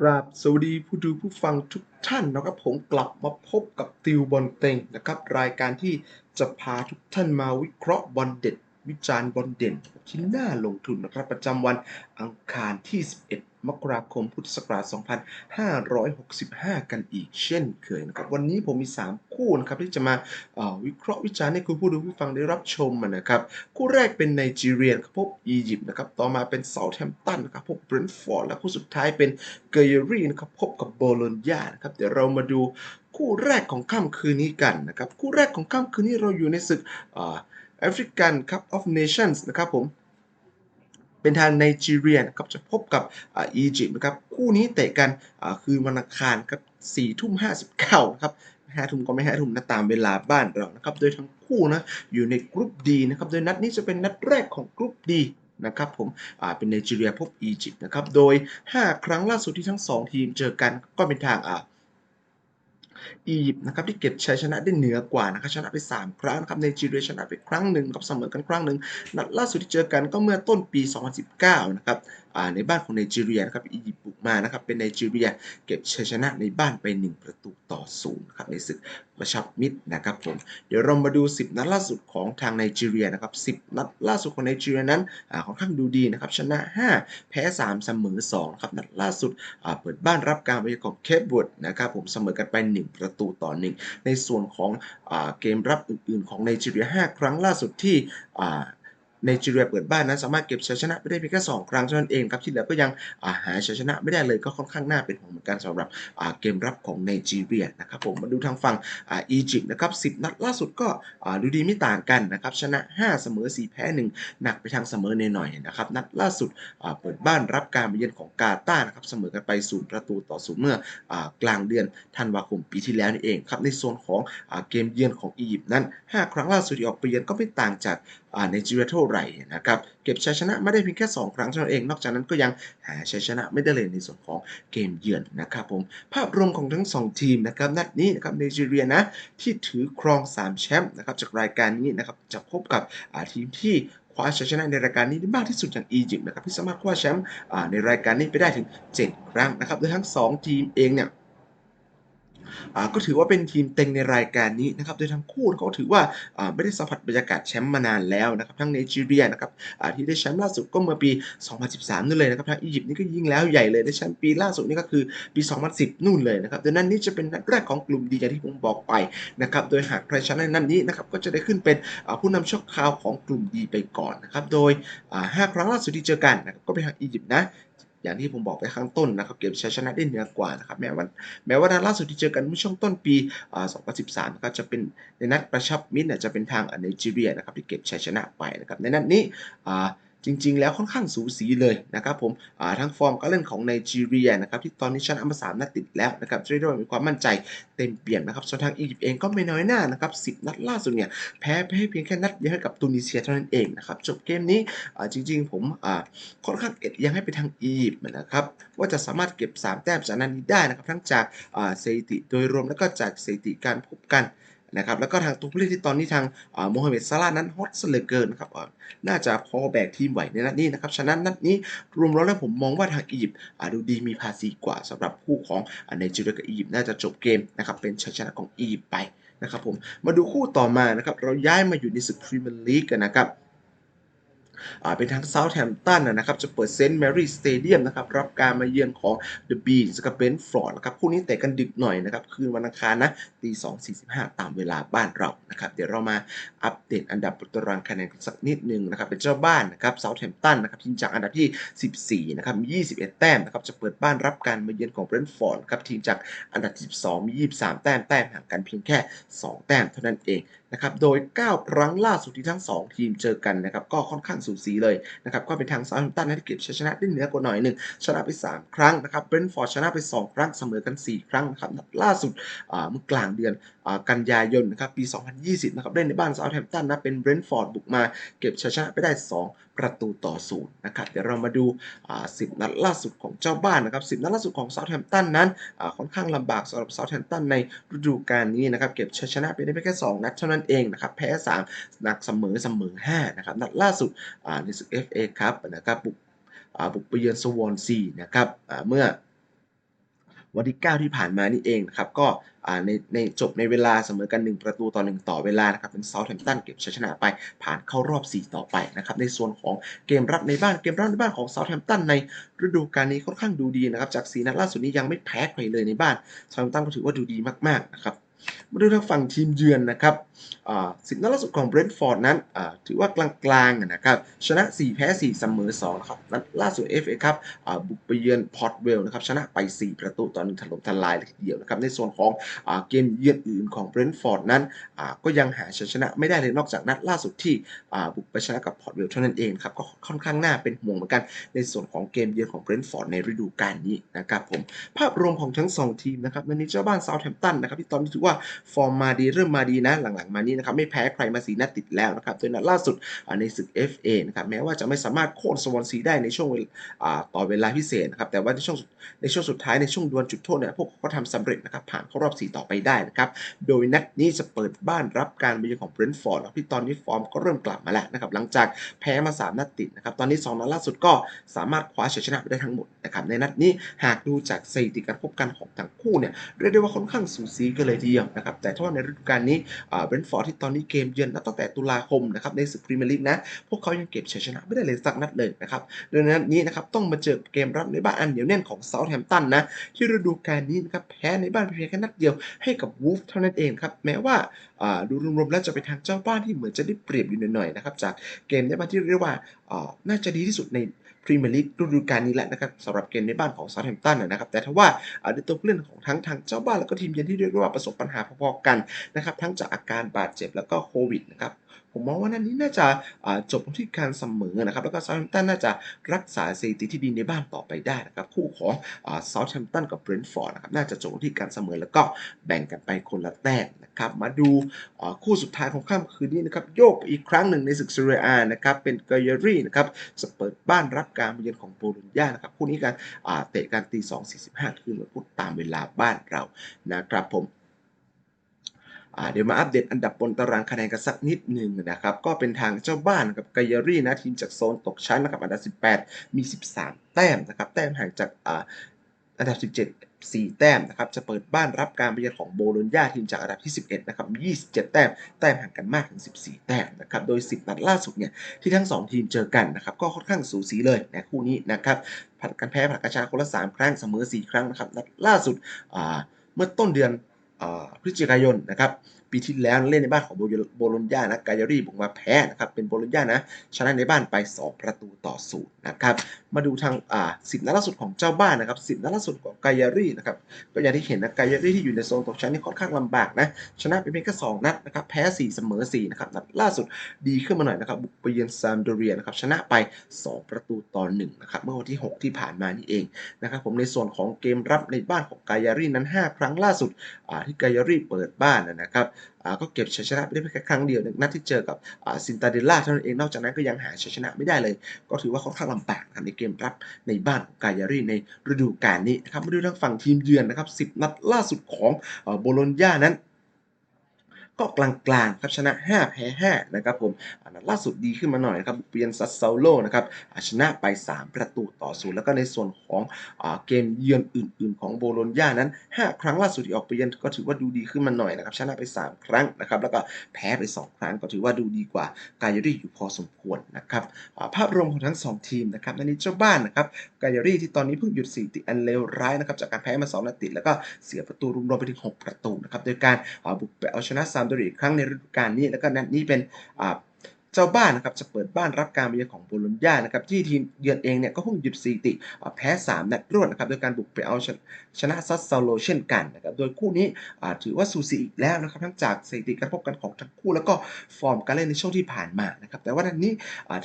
กราบสวัสดีผู้ดูผู้ฟังทุกท่านนะครับผมกลับมาพบกับติวบอลเต็งนะครับ รายการที่จะพาทุกท่านมาวิเคราะห์บอลเด็ด วิจารณ์บอลเด่นที่น่าลงทุนนะครับประจำวันอังคารที่ 11 มกราคม พุทธศักราช 2565 กันอีกเช่นเคยนะครับ วันนี้ผมมี 3 คู่นะครับที่จะมาวิเคราะห์วิจารณ์ให้คุณผู้ดูผู้ฟังได้รับชมนะครับ คู่แรกเป็นไนจีเรียครับพบอียิปต์นะครับ ต่อมาเป็นเซาท์แฮมป์ตันนะครับพบเบรนท์ฟอร์ด และคู่สุดท้ายเป็นเกเยอรีนะครับพบกับโบโลญญานะครับ เดี๋ยวเรามาดูคู่แรกของค่ำคืนนี้กันนะครับ คู่แรกของค่ำคืนนี้เราอยู่ในศึก แอฟริกันคัพออฟเนชั่นส์นะครับผม เป็นทางไนจีเรียนะครับจะพบกับอียิปต์นะครับ คู่นี้เตะกันคืนวันอังคารครับสี่ทุ่มห้าสิบเก้านะครับห้าทุ่มก็ไม่ห้าทุ่มนะตามเวลาบ้านเรานะครับ โดยทั้งคู่นะอยู่ในกรุ๊ปดีนะครับ โดยนัดนี้จะเป็นนัดแรกของกรุ๊ปดีนะครับผมเป็นไนจีเรียพบอียิปต์นะครับ โดย 5 ครั้งล่าสุดที่ทั้ง 2 ทีมเจอกันก็เป็นทางอ่า อียิปต์นะครับที่เก็บชัยชนะได้เหนือกว่านะครับชนะไป 3 ครั้งนะครับในจีเรียชนะไปครั้งหนึ่งกับเสมอกันครั้งหนึ่งนัดล่าสุดที่เจอกันก็เมื่อต้นปี 2019 นะครับ ในบ้านของไนจีเรียนะครับอียิปต์บุกมานะครับเป็นไนจีเรียเก็บชัยชนะในบ้านไป 1 ประตูต่อศูนย์ครับในศึกกระชับมิตรนะครับผมเดี๋ยวเรามาดู 10 นัดล่าสุดของทางไนจีเรียนะครับ10 นัดล่าสุดของไนจีเรียนั้นค่อนข้างดูดีนะครับชนะ 5 แพ้ 3 เสมอ2ครับนัดล่าสุดเปิดบ้านรับการไปของเคปบูดนะครับผมเสมอกันไป 1 ประตูต่อ 1 ในส่วนของอเกมรับอื่นๆ ของไนจีเรีย 5 ครั้งล่าสุดที่ อ่าไนจีเรียเปิดบ้านนั้นสามารถเก็บชัยชนะไปได้เพียงแค่2ครั้งเท่านั้นเองครับที่เหลือก็ยังาหาชัยชนะไม่ได้เลยก็ค่อนข้างน่าเป็นห่วงเหมือนกันสำหรับเกมรับของไนจีเรียนะครับผมมาดูทางฝั่งอียิปต์นะครับ10 นัดล่าสุดก็ดูดีไม่ต่างกันนะครับชนะ 5 เสมอ 4 แพ้ 1 หนักไปทางเสมอนหน่อยนะครับนัดล่าสุดเปิดบ้านรับการมาเยือนของกาตาร์นะครับเสมอกันไปศูนย์ประตูต่อศูนย์เมื่ออกลางเดือนธันวาคมปีที่แล้วนี่เองครับในส่วนของอเกมเยือนของอียิปต์นั้น 5 ครั้งล่าสุดที่ออกไปเยือนก็ไม่ต่างจากอ่าไนจีเรียเท่าไหร่นะครับเก็บชัยชนะไม่ได้เพียงแค่ 2 ครั้งเท่านั้นเอง นอกจากนั้นก็ยังหาชัยชนะไม่ได้เลยในส่วนของเกมเยือนนะครับผมภาพรวมของทั้ง 2 ทีมนะครับนัดนี้นะครับไนจีเรียนะที่ถือครอง 3 แชมป์นะครับจากรายการนี้นะครับจะพบกับทีมที่คว้าชัยชนะในรายการนี้ได้มากที่สุดอย่างอียิปต์นะครับที่สามารถคว้าแชมป์ในรายการนี้ไปได้ถึง 7 ครั้งนะครับโดยทั้ง 2 ทีมเองเนี่ย ก็ถือว่าเป็นทีมเต็งในรายการนี้นะครับโดยทั้งคู่เขาถือว่าไม่ได้สัมผัสบรรยากาศแชมป์มานานแล้วนะครับทั้งไนจีเรียนะครับที่ได้แชมป์ล่าสุดก็เมื่อปี 2013 นู่นเลยนะครับทางอียิปต์นี่ก็ยิ่งแล้วใหญ่เลยได้แชมป์ปีล่าสุดนี่ก็คือปี 2010 นู่นเลยนะครับดังนั้นนี่จะเป็นนัดแรกของกลุ่มดีอย่างที่ผมบอกไปนะครับโดยหากใครชนะในนัดนี้นะครับก็จะได้ขึ้นเป็นผู้นำชั่วคราวของกลุ่มดีไปก่อนนะครับโดยอ่าห้าครั้งล่าสุดที่เจอกันนะครับก็เป็นทางอียิปต์นะ อย่างที่ผมบอกไปข้างต้นนะครับเก็บชัยชนะได้เหนือกว่านะครับแม้ว่าแม้ว่านัดล่าสุดที่เจอกันเมื่อช่วงต้นปี 2013นะครับจะเป็นในนัดประชับมิตรนะจะเป็นทางอเนจิเรียนะครับที่เก็บชัยชนะไปนะครับในนัดนี้ จริง ๆ แล้วค่อนข้างสูสีเลยนะครับผมทั้งฟอร์มการเล่นของไนจีเรียนะครับที่ตอนนี้ชนะมาสามนัดติดแล้วนะครับเรียกได้ว่ามีความมั่นใจเต็มเปี่ยมนะครับส่วนทางอียิปต์เองก็ไม่น้อยหน้านะครับ10นัดล่าสุดเนี่ยแพ้เพียงแค่นัดเดียวให้กับตูนิเซียเท่านั้นเองนะครับจบเกมนี้จริง ๆ ผมค่อนข้างเอ็ดยังให้ไปทางอียิปต์นะครับว่าจะสามารถเก็บ 3 แต้มจากนัดนี้ได้นะครับทั้งจากสถิติโดยรวมแล้วก็จากสถิติการพบกัน นะครับแล้วก็ทางตัวผู้เล่นที่ตอนนี้ทางโมฮัมเหม็ดซาลาห์นั้นฮอตเหลือเกินนะครับน่าจะพอแบกทีมไหวในนัดนี้นะครับฉะนั้นนัดนี้รวมแล้วแล้วผมมองว่าทางอียิปต์ดูดีมีภาษีกว่าสำหรับคู่ของในจีเรียกับอียิปต์น่าจะจบเกมนะครับเป็นชัยชนะของอียิปต์ไปนะครับผมมาดูคู่ต่อมานะครับเราย้ายมาอยู่ในศึกพรีเมียร์ลีกกันนะครับ เป็นทางเซาท์แฮมป์ตันนะครับจะเปิดเซนต์แมรี่สเตเดียมนะครับรับการมาเยือนของเดอะบีนกับเบนฟอร์ดนะครับคู่นี้เตะกันดึกหน่อยนะครับคืนวันอังคารนะตี2.45ตามเวลาบ้านเรานะครับเดี๋ยวเรามาอัปเดตอันดับตารางคะแนนกันสักนิดนึงนะครับเป็นเจ้าบ้านนะครับเซาท์แฮมป์ตันนะครับทีมจากอันดับที่ 14นะครับมี21 แต้มนะครับจะเปิดบ้านรับการมาเยือนของเบรนฟอร์ดครับทีมจากอันดับที่12 มี 23 แต้มแต้มห่างกันเพียงแค่ 2 แต้มเท่านั้นเอง นะครับโดย 9 ครั้งล่าสุดที่ทั้ง 2 ทีมเจอกันนะครับก็ค่อนข้างสูสีเลยนะครับก็เป็นทางซาท์แฮมป์ตันที่เก็บชัยชนะได้เหนือกว่าหน่อยหนึ่งชนะไป 3 ครั้งนะครับเบรนท์ฟอร์ดชนะไป 2 ครั้งเสมอกัน 4 ครั้งนะครับนัดล่าสุดเมื่อกลางเดือนอกันยายนนะครับปี 2020 นะครับเล่นในบ้านซาท์แฮมป์ตันนะเป็นเบรนท์ฟอร์ดบุกมาเก็บชัยชนะไปได้ 2 ประตูต่อศูนย์นะครับเดี๋ยวเรามาดู 10 นัดล่าสุดของเจ้าบ้านนะครับ 10 นัดล่าสุดของเซาท์แฮมป์ตันนั้นค่อนข้างลำบากสำหรับเซาท์แฮมป์ตันในฤดูกาลนี้นะครับเก็บชัยชนะไปได้เพียงแค่ 2 นัดเท่านั้นเองนะครับแพ้ 3 นัดเสมอเสมอ5นะครับนัดล่าสุดในศึก FA ครับนะครับบุกบุกไปเยือนสวอนซีนะครับเมื่อ วันที่ 9 ที่ผ่านมานี่เองนะครับก็ในในจบในเวลาเสมอกัน 1 ประตูต่อ 1 ต่อเวลานะครับเป็นเซาท์แฮมป์ตันเก็บชัยชนะไปผ่านเข้ารอบ 4 ต่อไปนะครับในส่วนของเกมรับในบ้านเกมรับในบ้านของเซาท์แฮมป์ตันในฤดูกาลนี้ค่อนข้างดูดีนะครับจากสีนัดล่าสุดนี้ยังไม่แพ้ใครเลยในบ้านเซาท์แฮมป์ตันก็ถือว่าดูดีมากๆนะครับ มาดูทางฝั่งทีมเยือนนะครับสิบนัดล่าสุดของเบรนท์ฟอร์ดนั้นถือว่ากลางๆนะครับชนะ 4 แพ้ 4 เสมอ2นะครับนัดล่าสุด FA ครับบุกไปเยือนพอร์ตเวลนะครับชนะไป 4 ประตูตอหนึ่งถล่มทลายเลยทีเดียวนะครับในส่วนของเกมเยือนอื่นของเบรนท์ฟอร์ดนั้นก็ยังหาชัยชนะไม่ได้เลยนอกจากนัดล่าสุดที่บุกไปชนะกับพอร์ตเวลเท่านั้นเองครับก็ค่อนข้างน่าเป็นห่วงเหมือนกัน ในส่วนของเกมเยือนของเบรนท์ฟอร์ดในฤดูกาลนี้นะครับผมภาพรวมของทั้ง 2 ทีมนะครับในนี้เจ้าบ้านเซาท์แฮมป์ตันนะครับที่ตอนนี้ถือว่าฟอร์มมาดีเริ่มมาดีนะ หลังๆ มานี้นะครับไม่แพ้ใครมาสีนัดติดแล้วนะครับโดยนัดล่าสุดในศึก FA นะครับแม้ว่าจะไม่สามารถโค่นสวอนซีได้ในช่วงต่อเวลาพิเศษนะครับแต่ว่าในช่วงในช่วงสุดท้ายในช่วงดวลจุดโทษเนี่ยพวกเขาทำสำเร็จนะครับผ่านเข้ารอบ 4 ต่อไปได้นะครับโดยนัดนี้จะเปิดบ้านรับการมาเยือนของเบรนท์ฟอร์ดที่ตอนนี้ฟอร์มก็เริ่มกลับมาแล้วนะครับหลังจากแพ้มา 3 นัดติดนะครับตอนนี้ 2 นัดล่าสุดก็สามารถคว้าชัยชนะไปได้ทั้งหมดนะครับในนัดนี้หากดูจากสถิติการพบกันของทั้งคู่เนี่ยเรียกได้ว่าค่อนข้างสูสีกันเลยทีเดียวนะครับแต่ถ้าว่าในฤดูกาลนี้เบรนท์ฟอร์ดที่ตอนนี้เกมเยือนนับตั้งแต่ตุลาคมนะครับในศึกพรีเมียร์ลีกนะพวกเขายังเก็บชัยชนะไม่ได้เลยสักนัดเลยนะครับดังนั้นนี้นะครับต้องมาเจอเกมรับในบ้านอันเหนียวแน่นของเซาท์แฮมป์ตันนะที่ฤดูกาลนี้นะครับแพ้ในบ้านเพียงแค่นัดเดียวให้กับวูฟเท่านั้นเองครับแม้ว่าดูรวมๆแล้วจะไปทางเจ้าบ้านที่เหมือนจะได้เปรียบอยู่หน่อยๆนะครับจากเกมในบ้านที่เรียกว่าน่าจะดีที่สุดในพรีเมียร์ลีกฤดูกาลนี้แหละนะครับสำหรับเกมในบ้านของซาท์แฮมป์ตันนะครับแต่ถ้าว่าในตัวผู้เล่นของทั้งทางเจ้าบ้านแล้วก็ทีมเยือนที่เรียกว่าประสบปัญหาพอๆกันนะครับทั้งจากอาการบาดเจ็บแล้วก็โควิดนะครับ ผมมองว่านันนี้น่าจะจบที่การเสมอนะครับ แล้วก็เซาท์แฮมป์ตันน่าจะรักษาสถิติที่ดีในบ้านต่อไปได้นะครับ คู่ของเซาท์แฮมป์ตันกับเบรนท์ฟอร์ดนะครับ น่าจะจบที่การเสมอแล้วก็แบ่งกันไปคนละแต้มนะครับ มาดูคู่สุดท้ายของค่ำคืนนี้นะครับ โยกอีกครั้งหนึ่งในศึกซีเรียนะครับ เป็นเกยรี่นะครับจะเปิดบ้านรับการมาเยือนของโบโลญญานะครับ คู่นี้การเตะการตี2.45คืนวันพุธตามเวลาบ้านเรานะครับผม เดี๋ยวมาอัปเดตอันดับบนตารางคะแนนกันสักนิดหนึ่งนะครับ ก็เป็นทางเจ้าบ้านกับไกยรี่นะทีมจากโซนตกชั้นนะครับอันดับ 18 มี 13 แต้มนะครับ แต้มห่างจากอันดับ 17 4 แต้มนะครับจะเปิดบ้านรับการไปเยือนของโบโลญญาทีมจากอันดับที่ 11นะครับมี27 แต้ม แต้มห่างกันมากถึง 14 แต้มนะครับโดย 10 นัดล่าสุดเนี่ยที่ทั้ง 2 ทีมเจอกันนะครับก็ค่อนข้างสูสีเลยนะคู่นี้นะครับผัดกันแพ้ผัดกันชนะคนละ 3 ครั้งเสมอ 4 ครั้งนะครับนัดล่าสุดเมื่อต้นเดือน พฤศจิกายนนะครับปีที่แล้วเล่นในบ้านของโบโลญญานะกายารีบุกมาแพ้นะครับเป็นโบโลญญานะชนะในบ้านไป 2 ประตูต่อศูนย์นะครับมาดูทางอ่าสิบนัดล่าสุดของเจ้าบ้านนะครับสิบนัดล่าสุดของกายารีนะครับก็อย่างที่เห็นนะกายารีที่อยู่ในโซนตกชั้นนี่ค่อนข้างลำบากนะชนะไปเพียงแค่2นัดนะครับแพ้ 4 เสมอ4นะครับนัดล่าสุดดีขึ้นมาหน่อยนะครับบุกไปเยือนซามโดเรียนะครับชนะไป 2 ประตูต่อ1นะครับเมื่อวันที่ 6 ที่ผ่านมานี่เองนะครับผมในส่วนของเกมรับในบ้านของกายารีนั้น 5 ครั้งล่าสุดที่กายารีเปิดบ้านนะครับก็เก็บชัยชนะไปได้เพียงแค่ครั้งเดียวนัดที่เจอกับซินตาเดล่าเท่านั้นเองนอกจากนั้นก็ยังหาชัยชนะไม่ได้เลย ก็ถือว่าค่อนข้างลำบากในเกมรับในบ้านของกายารีในฤดูกาลนี้นะครับมาดูทางฝั่งทีมเยือนนะครับ10 นัดล่าสุดของโบโลญญานั้น ก็กลางๆครับชนะ 5 แพ้ 5 นะครับผมอันนั้นล่าสุดดีขึ้นมาหน่อยครับเปียนซัสเซโลนะครับชนะไป 3 ประตูต่อศูนย์แล้วก็ในส่วนของเกมเยือนอื่น ๆ ของโบโลญญานั้น 5 ครั้งล่าสุดที่ออกไปเยือนก็ถือว่าดูดีขึ้นมาหน่อยนะครับชนะไป 3 ครั้งนะครับแล้วก็แพ้ไป 2 ครั้งก็ถือว่าดูดีกว่ากายรี่อยู่พอสมควรนะครับภาพรวมของทั้ง 2 ทีมนะครับในนี้เจ้าบ้านนะครับกายรี่ที่ตอนนี้เพิ่งหยุด4ติอันเลวร้ายนะครับจากการแพ้มา2นัดติดแล้วก็เสียประตูรวมๆไปถึง 6 ประตูนะครับโดยการบุกไปเอาชนะซามโดรีอีกครั้งในฤดูกาลนี้ แล้วก็นัดนี้เป็น เจ้าบ้านนะครับจะเปิดบ้านรับการมาเยือนของโบโลญญานะครับที่ทีมเยือนเองเนี่ยก็เพิ่งหยุดสติแพ้3นัดรวดนะครับโดยการบุกไปเอาชนะซัสซาโลเช่นกันนะครับโดยคู่นี้ถือว่าสูสีอีกแล้วนะครับทั้งจากสถิติการพบกันของทั้งคู่แล้วก็ฟอร์มการเล่นในช่วงที่ผ่านมานะครับแต่ว่านัดนี้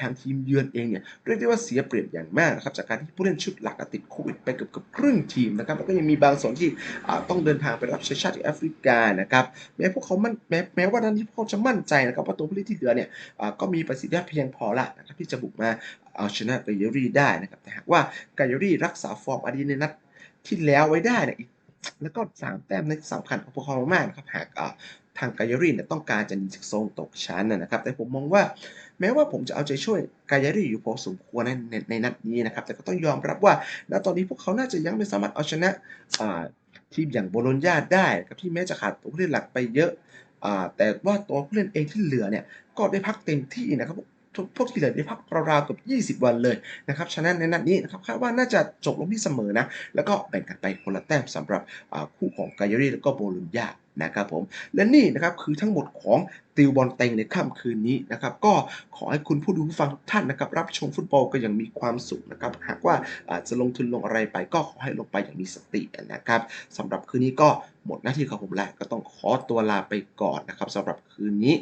ทางทีมเยือนเองเนี่ยเรียกได้ว่าเสียเปรียบอย่างมากนะครับจากการที่ผู้เล่นชุดหลักติดโควิดไปเกือบครึ่งทีมนะครับแล้วก็ยังมีบางส่วนที่ต้องเดินทางไปรับใช้ชาติที่แอฟริกานะครับแม้พวกเขามั่นแม้แม้ว่านัดนี้พวกเขาจะมั่นใจนะครับว่าตัวผู้เล่นที่เหลือเนี่ยก็มีประสิทธิภาพเพียงพอละนะครับที่จะบุกมาเอาชนะไกายรีได้นะครับแต่หากว่าไกายรีรักษาฟอร์มอดีตในนัดที่แล้วไว้ได้เนี่ยแล้วก็สามแต้มในสำคัญของพวกเขามากนะครับหากทางไกายรีเนี่ยต้องการจะหนีจากโซนตกชั้นนะครับ แต่ผมมองว่าแม้ว่าผมจะเอาใจช่วยไกายรีอยู่พอสมควรในในในนัดนี้นะครับ แต่ก็ต้องยอมรับว่าณตอนนี้พวกเขาน่าจะยังไม่สามารถเอาชนะทีมอย่างโบโลญญาได้ครับที่แม้จะขาดตัวผู้เล่นหลักไปเยอะอแต่ว่าตัวผู้เล่นเองที่เหลือเนี่ย ก็ได้พักเต็มที่นะครับพวกที่เหลือได้พักราวๆกับ 20 วันเลยนะครับ ฉะนั้นในนัดนี้นะครับคาดว่าน่าจะจบลงที่เสมอนะ แล้วก็แบ่งกันไปคนละแต้มสำหรับคู่ของกายรีแล้วก็โบลูญญานะครับผม และนี่นะครับคือทั้งหมดของติวบอลเต็งในค่ำคืนนี้นะครับ ก็ขอให้คุณผู้ดูผู้ฟังท่านนะครับรับชมฟุตบอลก็ยังมีความสุขนะครับ หากว่าอาจจะลงทุนลงอะไรไป ก็ขอให้ลงไปอย่างมีสตินะครับสำหรับคืนนี้ก็หมดหน้าที่ของผมแล้วก็ต้องขอตัวลาไปก่อนนะครับสำหรับคืนนี้